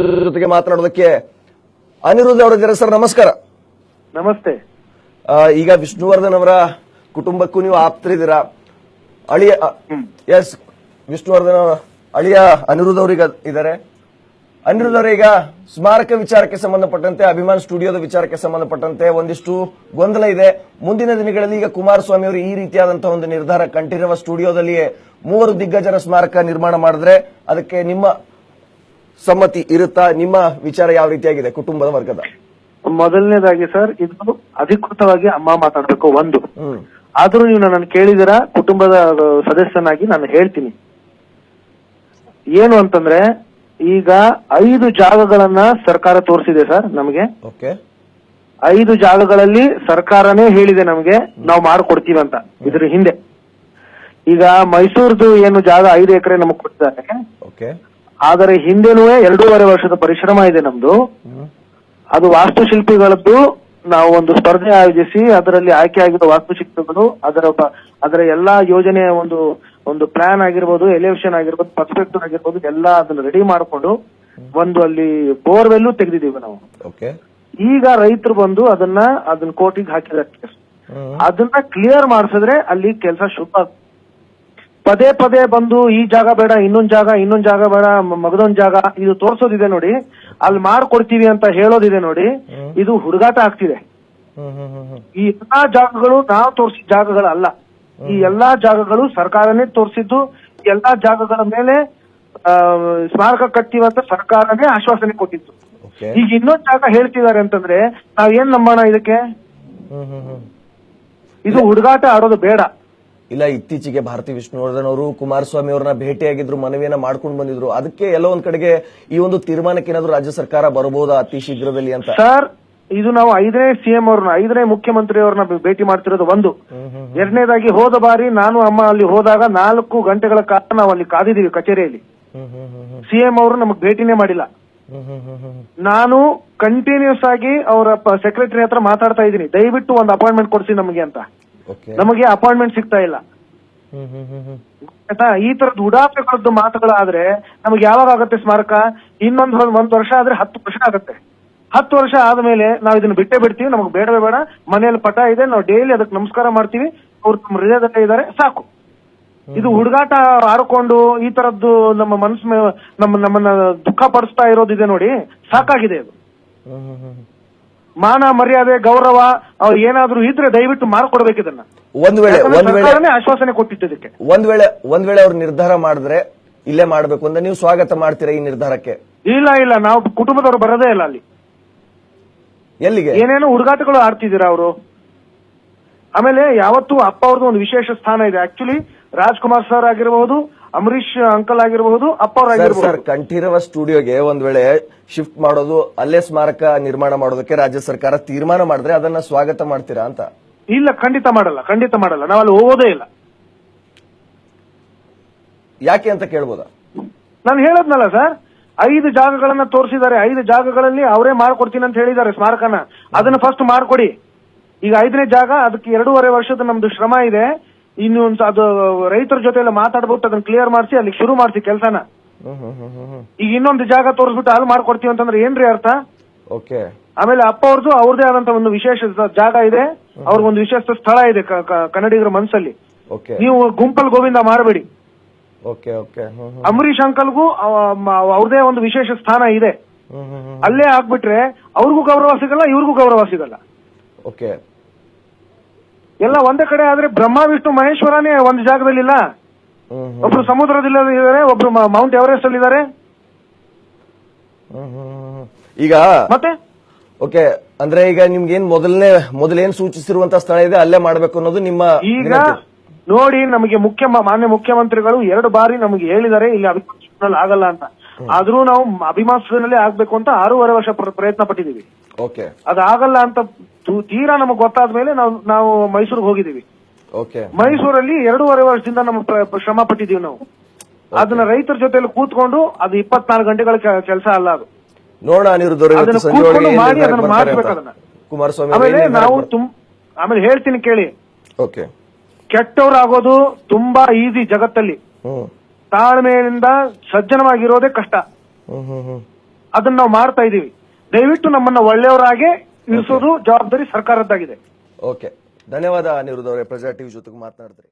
ಜೊತೆಗೆ ಮಾತನಾಡೋದಕ್ಕೆ ಅನಿರುದ್ಧ ಅವರಿದ್ದಾರೆ ಸರ್ ನಮಸ್ಕಾರ. ನಮಸ್ತೆ. ಈಗ ವಿಷ್ಣುವರ್ಧನ್ ಅವರ ಕುಟುಂಬಕ್ಕೂ ನೀವು ಆಪ್ತರಿದ್ದೀರಾ ಅಳಿಯ ಎಸ್ ವಿಷ್ಣುವರ್ಧನ್ ಅವರ ಅಳಿಯ ಅನಿರುದ್ಧ ಅವರೀಗ ಇದ್ದಾರೆ. ಅನಿರುದ್ಧ ಅವರೀಗ ಸ್ಮಾರಕ ವಿಚಾರಕ್ಕೆ ಸಂಬಂಧಪಟ್ಟಂತೆ ಅಭಿಮಾನ್ ಸ್ಟುಡಿಯೋದ ವಿಚಾರಕ್ಕೆ ಸಂಬಂಧಪಟ್ಟಂತೆ ಒಂದಿಷ್ಟು ಗೊಂದಲ ಇದೆ. ಮುಂದಿನ ದಿನಗಳಲ್ಲಿ ಈಗ ಕುಮಾರಸ್ವಾಮಿ ಅವರು ಈ ರೀತಿಯಾದಂತಹ ಒಂದು ನಿರ್ಧಾರ ಕಂಠೀರವ ಸ್ಟುಡಿಯೋದಲ್ಲಿಯೇ ಮೂವರು ದಿಗ್ಗಜರ ಸ್ಮಾರಕ ನಿರ್ಮಾಣ ಮಾಡಿದ್ರೆ ಅದಕ್ಕೆ ನಿಮ್ಮ ಸಮ್ಮತಿ ಇರುತ್ತಾ? ನಿಮ್ಮ ವಿಚಾರ ಯಾವ ರೀತಿಯಾಗಿದೆ ಕುಟುಂಬದ ವರ್ಗದ? ಮೊದಲನೇದಾಗಿ ಸರ್ ಇದು ಅಧಿಕೃತವಾಗಿ ಅಮ್ಮ ಮಾತಾಡ್ಬೇಕು ಒಂದು. ಆದ್ರೂ ನೀವು ನನ್ನ ಕೇಳಿದಿರಾ? ಕುಟುಂಬದ ಸದಸ್ಯನಾಗಿ ನಾನು ಹೇಳ್ತೀನಿ. ಏನು ಅಂತಂದ್ರೆ ಈಗ ಐದು ಜಾಗಗಳನ್ನ ಸರ್ಕಾರ ತೋರಿಸಿದೆ ಸರ್ ನಮಗೆ. ಓಕೆ. ಐದು ಜಾಗಗಳಲ್ಲಿ ಸರ್ಕಾರನೇ ಹೇಳಿದೆ ನಮಗೆ ನಾವು ಮಾಡ್ಕೊಡ್ತೀವಿ ಅಂತ ಇದ್ರ ಹಿಂದೆ. ಈಗ ಮೈಸೂರ್ದು ಏನು ಜಾಗ ಐದು ಎಕರೆ ನಮಗೆ ಕೊಟ್ಟಿದ್ದಾರೆ. ಓಕೆ. ಆದರೆ ಹಿಂದೆನೂ ಎರಡೂವರೆ ವರ್ಷದ ಪರಿಶ್ರಮ ಇದೆ ನಮ್ದು. ಅದು ವಾಸ್ತುಶಿಲ್ಪಿಗಳದ್ದು ನಾವು ಒಂದು ಸ್ಪರ್ಧೆ ಆಯೋಜಿಸಿ ಅದರಲ್ಲಿ ಆಯ್ಕೆ ಆಗಿರೋ ವಾಸ್ತುಶಿಲ್ಪಿಗಳು ಅದರ ಅದರ ಎಲ್ಲಾ ಯೋಜನೆಯ ಒಂದು ಒಂದು ಪ್ಲಾನ್ ಆಗಿರ್ಬೋದು ಎಲಿವೇಶನ್ ಆಗಿರ್ಬೋದು ಪರ್ಸ್ಪೆಕ್ಟಿವ್ ಆಗಿರ್ಬೋದು ಎಲ್ಲ ಅದನ್ನ ರೆಡಿ ಮಾಡಿಕೊಂಡು ಒಂದು ಅಲ್ಲಿ ಬೋರ್ವೆಲ್ಲು ತೆಗೆದಿದ್ದೀವಿ ನಾವು. ಈಗ ರೈತರು ಬಂದು ಅದನ್ನ ಅದನ್ನ ಕೋಟಿಗೆ ಹಾಕಿದ್ರೆ ಅದನ್ನ ಕ್ಲಿಯರ್ ಮಾಡಿಸಿದ್ರೆ ಅಲ್ಲಿ ಕೆಲಸ ಶುಭ ಆಗುತ್ತೆ. ಪದೇ ಪದೇ ಬಂದು ಈ ಜಾಗ ಬೇಡ ಇನ್ನೊಂದ್ ಜಾಗ ಇನ್ನೊಂದ್ ಜಾಗ ಬೇಡ ಮಗದೊಂದ್ ಜಾಗ ಇದು ತೋರ್ಸೋದಿದೆ ನೋಡಿ. ಅಲ್ಲಿ ಮಾಡ್ಕೊಡ್ತೀವಿ ಅಂತ ಹೇಳೋದಿದೆ ನೋಡಿ. ಇದು ಹುಡುಗಾಟ ಆಗ್ತಿದೆ. ಈ ಎಲ್ಲಾ ಜಾಗಗಳು ನಾವು ತೋರಿಸಿದ ಜಾಗಗಳಲ್ಲ. ಈ ಎಲ್ಲಾ ಜಾಗಗಳು ಸರ್ಕಾರನೇ ತೋರಿಸಿದ್ದು ಎಲ್ಲಾ ಜಾಗಗಳ ಮೇಲೆ ಸ್ಮಾರಕ ಕಟ್ತೀವಂತ ಸರ್ಕಾರನೇ ಆಶ್ವಾಸನೆ ಕೊಟ್ಟಿತ್ತು ಈಗ ಇನ್ನೊಂದ್ ಜಾಗ ಹೇಳ್ತಿದ್ದಾರೆ ಅಂತಂದ್ರೆ ನಾವ್ ಏನ್ ನಂಬೋಣ ಇದಕ್ಕೆ? ಇದು ಹುಡುಗಾಟ ಆಡೋದು ಬೇಡ. ಇಲ್ಲ, ಇತ್ತೀಚೆಗೆ ಭಾರತಿ ವಿಷ್ಣುವರ್ಧನ್ ಅವರು ಕುಮಾರಸ್ವಾಮಿ ಅವರನ್ನ ಭೇಟಿಯಾಗಿದ್ರು, ಮನವಿಯನ್ನ ಮಾಡ್ಕೊಂಡು ಬಂದಿದ್ರು. ಅದಕ್ಕೆ ಎಲ್ಲ ಒಂದ್ ಕಡೆಗೆ ಈ ಒಂದು ತೀರ್ಮಾನಕ್ಕೆ ಏನಾದ್ರು ರಾಜ್ಯ ಸರ್ಕಾರ ಬರಬಹುದಾ ಅತಿ ಶೀಘ್ರದಲ್ಲಿ ಅಂತ? ಸರ್, ಇದು ನಾವು ಐದನೇ ಸಿಎಂ ಅವ್ರನ್ನ, ಐದನೇ ಮುಖ್ಯಮಂತ್ರಿ ಅವ್ರನ್ನ ಭೇಟಿ ಮಾಡ್ತಿರೋದು ಒಂದು. ಎರಡನೇದಾಗಿ ಹೋದ ಬಾರಿ ನಾನು, ಅಮ್ಮ ಅಲ್ಲಿ ಹೋದಾಗ ನಾಲ್ಕು ಗಂಟೆಗಳ ಕಾಲ ನಾವು ಅಲ್ಲಿ ಕಾದಿದೀವಿ ಕಚೇರಿಯಲ್ಲಿ. ಸಿಎಂ ಅವರು ನಮಗ್ ಭೇಟಿನೇ ಮಾಡಿಲ್ಲ. ನಾನು ಕಂಟಿನ್ಯೂಸ್ ಆಗಿ ಅವರ ಸೆಕ್ರೆಟರಿ ಹತ್ರ ಮಾತಾಡ್ತಾ ಇದ್ದೀನಿ. ದಯವಿಟ್ಟು ಒಂದು ಅಪಾಯಿಂಟ್ಮೆಂಟ್ ಕೊಡ್ಸಿ ನಮಗೆ ಅಂತ. ನಮಗೆ ಅಪಾಯಿಂಟ್ಮೆಂಟ್ ಸಿಗ್ತಾ ಇಲ್ಲ. ಆಯ್ತಾ? ಈ ತರದ ಉಡಾಫೆಗಳದ್ದು ಮಾತುಗಳಾದ್ರೆ ನಮ್ಗೆ ಯಾವಾಗ ಆಗುತ್ತೆ ಸ್ಮಾರಕ? ಇನ್ನೊಂದ್ ಒಂದ್- ವರ್ಷ ಆದ್ರೆ ಹತ್ತು ವರ್ಷ ಆಗುತ್ತೆ. ಹತ್ತು ವರ್ಷ ಆದ್ಮೇಲೆ ನಾವು ಇದನ್ನ ಬಿಟ್ಟೇ ಬಿಡ್ತೀವಿ. ನಮಗೆ ಬೇಡ ಬೇಡ. ಮನೆಯಲ್ಲಿ ಪಟ ಇದೆ. ನಾವು ಡೈಲಿ ಅದಕ್ಕೆ ನಮಸ್ಕಾರ ಮಾಡ್ತೀವಿ. ಅವ್ರು ತಮ್ಮ ಹೃದಯದಲ್ಲೇ ಇದ್ದಾರೆ. ಸಾಕು. ಇದು ಹುಡುಗಾಟ ಆಡ್ಕೊಂಡು ಈ ತರದ್ದು ನಮ್ಮ ಮನಸ್ಸು ನಮ್ಮ ನಮ್ಮನ್ನ ದುಃಖ ಪಡಿಸ್ತಾ ಇರೋದಿದೆ ನೋಡಿ. ಸಾಕಾಗಿದೆ ಅದು ಮಾನ ಮರ್ಯಾದೆ ಗೌರವ ಅವ್ರು ಏನಾದ್ರೂ ಇದ್ರೆ ದಯವಿಟ್ಟು ಮಾಡ್ಕೊಡ್ಬೇಕು ಇದನ್ನ. ಒಂದ್ ವೇಳೆ ಒಂದ್ ವೇಳೆ ಸರ್ಕಾರನೇ ಆಶ್ವಾಸನೆ ಕೊಟ್ಟಿತ್ತು ಇದಕ್ಕೆ. ಒಂದ್ ವೇಳೆ ಒಂದ್ ವೇಳೆ ಅವ್ರು ನಿರ್ಧಾರ ಮಾಡಿದ್ರೆ ಇಲ್ಲೇ ಮಾಡ್ಬೇಕು ಅಂದ್ರೆ ನೀವು ಸ್ವಾಗತ ಮಾಡ್ತೀರಾ ಈ ನಿರ್ಧಾರಕ್ಕೆ? ಇಲ್ಲ ಇಲ್ಲ ನಾವು ಕುಟುಂಬದವ್ರು ಬರೋದೇ ಇಲ್ಲ ಅಲ್ಲಿ. ಎಲ್ಲಿಗೆ? ಏನೇನೋ ಹುಡುಗಾಟಗಳು ಆಡ್ತಿದ್ದೀರಾ ಅವರು? ಆಮೇಲೆ ಯಾವತ್ತೂ ಅಪ್ಪ ಅವ್ರದ್ದು ಒಂದು ವಿಶೇಷ ಸ್ಥಾನ ಇದೆ. ಆಕ್ಚುಲಿ ರಾಜ್ಕುಮಾರ್ ಸರ್ ಆಗಿರಬಹುದು ಅಂಬರೀಶ್ ಅಂಕಲ್ ಆಗಿರಬಹುದು ಅಪ್ಪ ಸರ್ ಕಂಠೀರವ ಸ್ಟುಡಿಯೋಗೆ ಒಂದ್ ವೇಳೆ ಶಿಫ್ಟ್ ಮಾಡೋದು ಅಲ್ಲೇ ಸ್ಮಾರಕ ನಿರ್ಮಾಣ ಮಾಡೋದಕ್ಕೆ ರಾಜ್ಯ ಸರ್ಕಾರ ತೀರ್ಮಾನ ಮಾಡಿದ್ರೆ ಅದನ್ನ ಸ್ವಾಗತ ಮಾಡ್ತೀರಾ ಅಂತ? ಇಲ್ಲ ಖಂಡಿತ ಮಾಡಲ್ಲ ಖಂಡಿತ ಮಾಡಲ್ಲ. ನಾವು ಅಲ್ಲಿ ಹೋಗೋದೇ ಇಲ್ಲ. ಯಾಕೆ ಅಂತ ಕೇಳ್ಬೋದ? ನಾನು ಹೇಳದ್ನಲ್ಲ ಸರ್. ಐದು ಜಾಗಗಳನ್ನ ತೋರಿಸಿದ್ದಾರೆ. ಐದು ಜಾಗಗಳಲ್ಲಿ ಅವರೇ ಮಾಡ್ಕೊಡ್ತೀನಿ ಅಂತ ಹೇಳಿದ್ದಾರೆ ಸ್ಮಾರಕನ. ಅದನ್ನ ಫಸ್ಟ್ ಮಾಡ್ಕೊಡಿ. ಈಗ ಐದನೇ ಜಾಗ ಅದಕ್ಕೆ ಎರಡೂವರೆ ವರ್ಷದ ನಮ್ದು ಶ್ರಮ ಇದೆ. ಇನ್ನು ಒಂದು ಅದು ರೈತರ ಜೊತೆ ಎಲ್ಲ ಮಾತಾಡ್ಬಿಟ್ಟು ಅದನ್ನ ಕ್ಲಿಯರ್ ಮಾಡಿಸಿ ಅಲ್ಲಿ ಶುರು ಮಾಡಿಸಿ ಕೆಲಸನ. ಈಗ ಇನ್ನೊಂದು ಜಾಗ ತೋರಿಸ್ಬಿಟ್ಟು ಅಲ್ಲಿ ಮಾಡ್ಕೊಡ್ತೀವಿ ಅಂತಂದ್ರೆ ಏನ್ರಿ ಅರ್ಥ? ಓಕೆ. ಆಮೇಲೆ ಅಪ್ಪ ಅವ್ರದ್ದು ಅವ್ರದೇ ಆದಂತ ಒಂದು ವಿಶೇಷ ಜಾಗ ಇದೆ. ಅವ್ರಿಗೊಂದು ವಿಶೇಷ ಸ್ಥಳ ಇದೆ ಕನ್ನಡಿಗರ ಮನಸ್ಸಲ್ಲಿ ನೀವು ಗುಂಪಲ್ ಗೋವಿಂದ ಮಾಡಬೇಡಿ ಅಂಬರೀಶ್ ಅಂಕಲ್ಗೂ ಅವ- ಅವ್ರದೇ ಒಂದು ವಿಶೇಷ ಸ್ಥಾನ ಇದೆ. ಅಲ್ಲೇ ಆಗ್ಬಿಟ್ರೆ ಅವ್ರಿಗೂ ಗೌರವ ಸಿಗಲ್ಲ ಇವ್ರಿಗೂ ಗೌರವ ಸಿಗಲ್ಲ. ಓಕೆ. ಎಲ್ಲ ಒಂದೇ ಕಡೆ ಆದ್ರೆ ಬ್ರಹ್ಮ ವಿಷ್ಣು ಮಹೇಶ್ವರನೇ ಒಂದು ಜಾಗದಲ್ಲಿ ಇಲ್ಲ. ಒಬ್ರು ಸಮುದ್ರದಲ್ಲಿ ಇದ್ದಾರೆ ಒಬ್ರು ಮೌಂಟ್ ಎವರೆಸ್ಟ್ ಅಲ್ಲಿ ಇದ್ದಾರೆ. ಈಗ ಮತ್ತೆ? ಓಕೆ ಅಂದ್ರೆ ಈಗ ನಿಮ್ಗೆ ಏನ್ ಮೊದಲನೇ ಮೊದಲೇನ್ ಸೂಚಿಸಿರುವಂತ ಸ್ಥಳ ಇದೆ ಅಲ್ಲೇ ಮಾಡ್ಬೇಕು ಅನ್ನೋದು ನಿಮ್ಮ ಈಗ ನೋಡಿ ನಮಗೆ ಮುಖ್ಯ ಮಾನ್ಯ ಮುಖ್ಯಮಂತ್ರಿಗಳು ಎರಡು ಬಾರಿ ನಮಗೆ ಹೇಳಿದ್ದಾರೆ ಇಲ್ಲಿ ಅಭಿಮಾನ ಆಗಲ್ಲ ಅಂತ. ಆದ್ರೂ ನಾವು ಅಭಿಮಾನದಲ್ಲಿ ಆಗ್ಬೇಕು ಅಂತ ಆರೂವರೆ ವರ್ಷ ಪ್ರಯತ್ನ ಪಟ್ಟಿದೀವಿ ಓಕೆ. ಅದಾಗಲ್ಲ ಅಂತ ತೀರಾ ನಮಗೆ ಗೊತ್ತಾದ ಮೇಲೆ ನಾವು ನಾವು ಮೈಸೂರಿಗೆ ಹೋಗಿದ್ದೀವಿ. ಓಕೆ. ಮೈಸೂರಲ್ಲಿ ಎರಡೂವರೆ ವರ್ಷದಿಂದ ನಮ್ಮ ಪ್ರ- ಶ್ರಮ ಪಟ್ಟಿದ್ದೀವಿ ನಾವು. ಅದನ್ನ ರೈತರ ಜೊತೆಲಿ ಕೂತ್ಕೊಂಡು ಅದು ಇಪ್ಪತ್ನಾಲ್ಕು ಗಂಟೆಗಳ ಕೆಲಸ ಅಲ್ಲ ಅದು. ನೋಡೋಣ ಅನಿರುದ್ಧ ಅವ್ರೆ, ಇವತ್ತು ಅದನ್ನ ಸಂಜೆ ಒಳಗೆ ಕೂತ್ಕೊಂಡು ಏನ್ ಮಾಡಿ ನಿರ್ಧಾರಕ್ಕೆ ಅದನ್ನ ಬರ್ತಾರೆ ಮಾಡ್ಬೇಕು ಅಂತ. ಅದನ್ನ. ಕುಮಾರಸ್ವಾಮಿ ಅವ್ರು ಆಮೇಲೆ ಏನ್ ನಿರ್ಧಾರಕ್ಕೆ ನಾವು? ತುಂ ಆಮೇಲೆ ಹೇಳ್ತೀನಿ ಕೇಳಿ. ಓಕೆ. ಕೆಟ್ಟವರಾಗೋದು ತುಂಬಾ ಈಸಿ ಜಗತ್ತಲ್ಲಿ. ಹ್ಮ್. ತಾಳ್ಮೆಯಿಂದ ಸಜ್ಜನವಾಗಿರೋದೇ ಕಷ್ಟ. ಹ್ಮ್ ಹ್ಮ್ ಹ್ಮ್. ಅದನ್ನ ನಾವು ಮಾಡ್ತಾ ಇದೀವಿ. ದಯವಿಟ್ಟು ನಮ್ಮನ್ನ ಒಳ್ಳೆಯವರಾಗೆ ಇರಿಸೋದು ಜವಾಬ್ದಾರಿ ಸರ್ಕಾರದ್ದಾಗಿದೆ. ಓಕೆ ಧನ್ಯವಾದ ಅನಿರುದ್ಧ ಅವರೇ. ಪ್ರಜಾ ಟಿವಿ ಜೊತೆಗೆ ಮಾತನಾಡಿದ್ರಿ